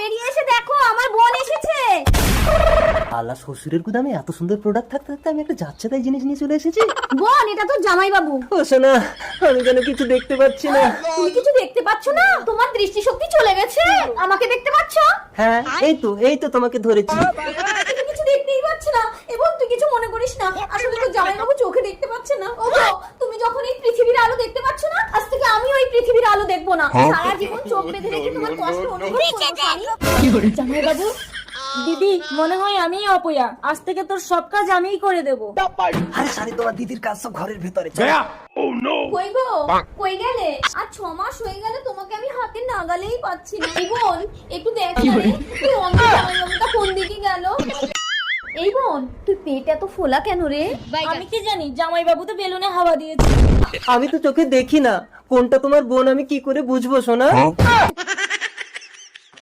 বেরিয়ে এসে দেখো আমার বোন এসেছে। আল্লাহ শ্বশুরের গুদামে এত সুন্দর প্রোডাক্ট থাকতে থাকতে আমি একটা যাচ্ছে তাই জিনিস নিয়ে চলে এসেছি। বোন এটা তো জামাই বাবু ও সোনা আমি যেন কিছু দেখতে পাচ্ছি না। তুমি কিছু দেখতে পাচ্ছ না? তোমার দৃষ্টিশক্তি চলে গেছে। আমাকে দেখতে পাচ্ছ? হ্যাঁ এই তো এই তো তোমাকে ধরেছি। তুমি কিছু দেখতেই পাচ্ছ না। এবং তুই কিছু মনে করিস না। আসলে তো জামাই বাবু চোখে দেখতে পাচ্ছে না। ও গো, তুমি যখন এই পৃথিবীর আলো দেখতে পাচ্ছ না আমি ওই পৃথিবীর আলো দেখব না। সারা জীবন চোখ বেঁধে রেখে তোমার কষ্ট অনুভব করব আমি। জামাই বাবু দিদি মনে হয় আমিই অপয়া। আজ থেকে তোর সব কাজ আমিই করে দেব। আরে শাড়ি তোমার দিদির কাজ সব ঘরের ভেতরে। কই গো? কই গেলে? আর ছ মাস হয়ে গেলে তোমাকে আমি হাতে নাগালেই পাচ্ছি না। এই বোন একটু দেখ রে তুই অন্য জামাইবাবুটা কোন দিকে গেল? এই বোন তুই পেট এত ফোলা কেন রে? আমি কি জানি জামাই বাবু তো বেলুনে হাওয়া দিয়েছে। আমি তো চোখে দেখি না। কোনটা তোমার বোন আমি কি করে বুঝব সোনা?